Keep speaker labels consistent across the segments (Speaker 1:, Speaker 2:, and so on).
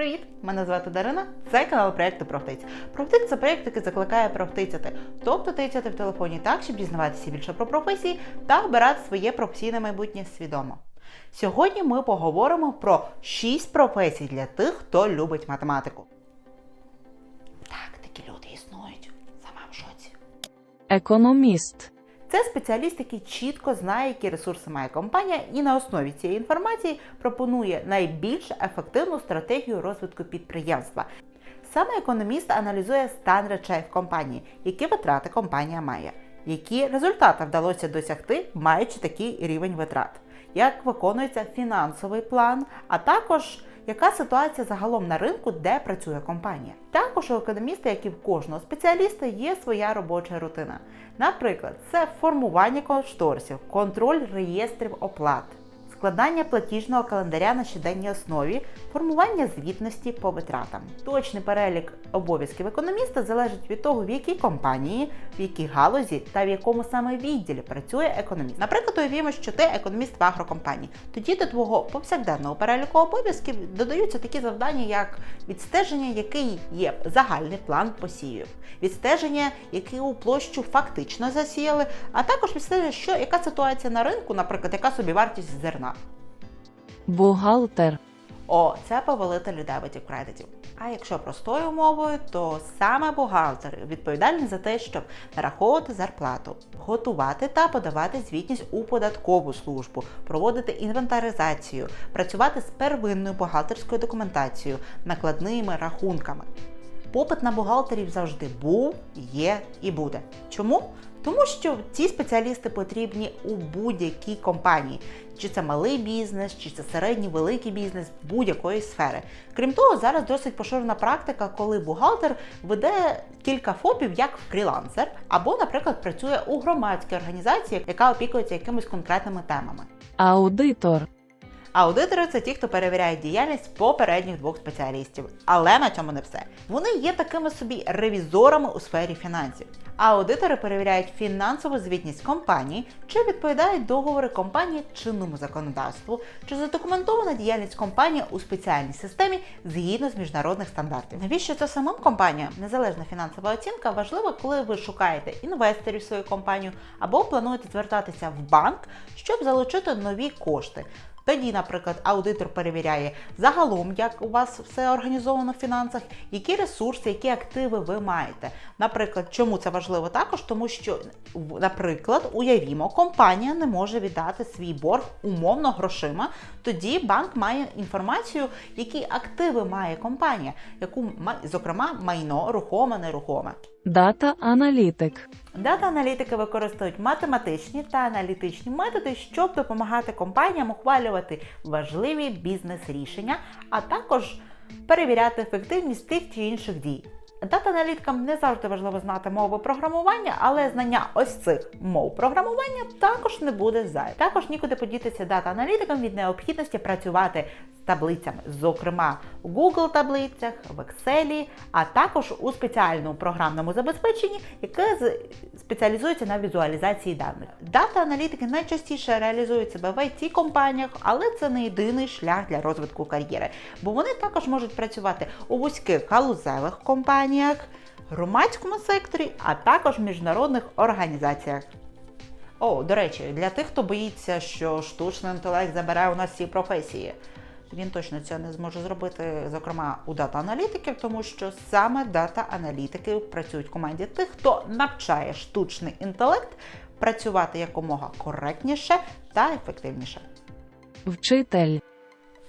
Speaker 1: Привіт! Мене звати Дарина. Це канал проєкту Профтиць. Профтиць це проєкт, який закликає профтицяти, тобто тицяти в телефоні так, щоб дізнаватися більше про професії та обирати своє професійне майбутнє свідомо. Сьогодні ми поговоримо про 6 професій для тих, хто любить математику. Так, такі люди існують. Сама в шоці.
Speaker 2: Економіст.
Speaker 1: Це спеціаліст, який чітко знає, які ресурси має компанія, і на основі цієї інформації пропонує найбільш ефективну стратегію розвитку підприємства. Саме економіст аналізує стан речей в компанії, які витрати компанія має, які результати вдалося досягти, маючи такий рівень витрат, як виконується фінансовий план, а також яка ситуація загалом на ринку, де працює компанія. Також у економіста, як і в кожного спеціаліста, є своя робоча рутина. Наприклад, це формування кошторисів, контроль реєстрів оплат, складання платіжного календаря на щоденній основі, формування звітності по витратам. Точний перелік обов'язків економіста залежить від того, в якій компанії, в якій галузі та в якому саме відділі працює економіст. Наприклад, уявімо, що ти економіст в агрокомпанії. Тоді до твого повсякденного переліку обов'язків додаються такі завдання, як відстеження, який є загальний план посівів, відстеження, яку площу фактично засіяли, а також відстеження, що яка ситуація на ринку, наприклад, яка собівартість зерна.
Speaker 2: Бухгалтер.
Speaker 1: О, це повелитель дебетів кредитів. А якщо простою мовою, то саме бухгалтер відповідальний за те, щоб нараховувати зарплату, готувати та подавати звітність у податкову службу, проводити інвентаризацію, працювати з первинною бухгалтерською документацією, накладними рахунками. Попит на бухгалтерів завжди був, є і буде. Чому? Тому що ці спеціалісти потрібні у будь-якій компанії, чи це малий бізнес, чи це середній великий бізнес будь-якої сфери. Крім того, зараз досить поширена практика, коли бухгалтер веде кілька ФОПів як фрілансер, або, наприклад, працює у громадській організації, яка опікується якимись конкретними темами.
Speaker 2: Аудитор.
Speaker 1: Аудитори це ті, хто перевіряє діяльність попередніх двох спеціалістів. Але на цьому не все. Вони є такими собі ревізорами у сфері фінансів. Аудитори перевіряють фінансову звітність компанії, чи відповідають договори компанії чинному законодавству, чи задокументована діяльність компанії у спеціальній системі згідно з міжнародних стандартів. Навіщо це самим компаніям? Незалежна фінансова оцінка важлива, коли ви шукаєте інвесторів в свою компанію або плануєте звертатися в банк, щоб залучити нові кошти. Тоді, наприклад, аудитор перевіряє загалом, як у вас все організовано в фінансах, які ресурси, які активи ви маєте. Наприклад, чому це важливо також? Тому що, наприклад, уявімо, компанія не може віддати свій борг умовно грошима. Тоді банк має інформацію, які активи має компанія, яку ма- зокрема майно, рухоме, нерухоме.
Speaker 2: Дата-аналітик.
Speaker 1: Дата-аналітики використовують математичні та аналітичні методи, щоб допомагати компаніям ухвалювати важливі бізнес-рішення, а також перевіряти ефективність тих чи інших дій. Дата-аналітикам не завжди важливо знати мови програмування, але знання ось цих мов програмування також не буде зайвим. Також нікуди подітися дата-аналітикам від необхідності працювати таблицями, зокрема у Google таблицях, в Excel, а також у спеціальному програмному забезпеченні, яке спеціалізується на візуалізації даних. Дата-аналітики найчастіше реалізують себе в it компаніях, але це не єдиний шлях для розвитку кар'єри, бо вони також можуть працювати у вузьких галузевих компаніях, громадському секторі, а також міжнародних організаціях. О, до речі, для тих, хто боїться, що штучний інтелект забере у нас всі професії. Він точно це не зможе зробити, зокрема у дата-аналітиків, тому що саме дата-аналітики працюють в команді тих, хто навчає штучний інтелект працювати якомога коректніше та ефективніше.
Speaker 2: Вчитель.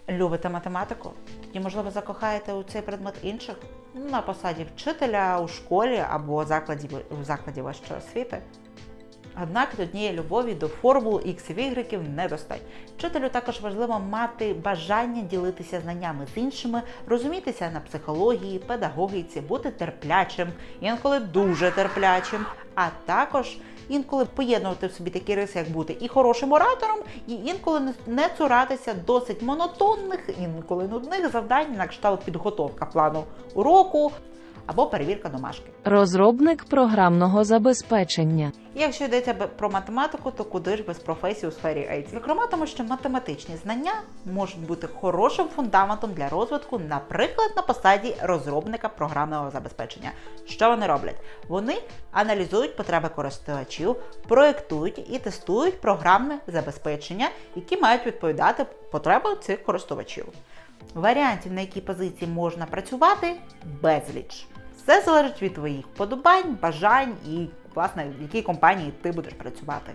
Speaker 1: Любите математику? Тоді, можливо, закохаєте у цей предмет інших на посаді вчителя у школі або закладі, у закладі вищої освіти. Однак однієї любові до формул X і Y недостатньо. Вчителю також важливо мати бажання ділитися знаннями з іншими, розумітися на психології, педагогіці, бути терплячим, інколи дуже терплячим, а також інколи поєднувати в собі такі риси, як бути і хорошим оратором, і інколи не- цуратися досить монотонних, інколи нудних завдань на кшталт підготовка плану уроку, або перевірка домашки.
Speaker 2: Розробник програмного забезпечення.
Speaker 1: Якщо йдеться про математику, то куди ж без професії у сфері IT? Зокрема, тому що математичні знання можуть бути хорошим фундаментом для розвитку, наприклад, на посаді розробника програмного забезпечення. Що вони роблять? Вони аналізують потреби користувачів, проєктують і тестують програмне забезпечення, які мають відповідати потребам цих користувачів. Варіантів, на якій позиції можна працювати, безліч. Все залежить від твоїх вподобань, бажань і, власне, в якій компанії ти будеш працювати.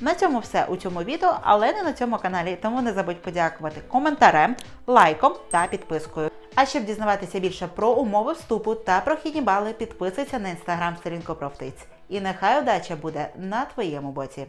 Speaker 1: На цьому все у цьому відео, але не на цьому каналі, тому не забудь подякувати коментарем, лайком та підпискою. А щоб дізнаватися більше про умови вступу та прохідні бали, підписуйся на інстаграм сторінку профтиць. І нехай удача буде на твоєму боці.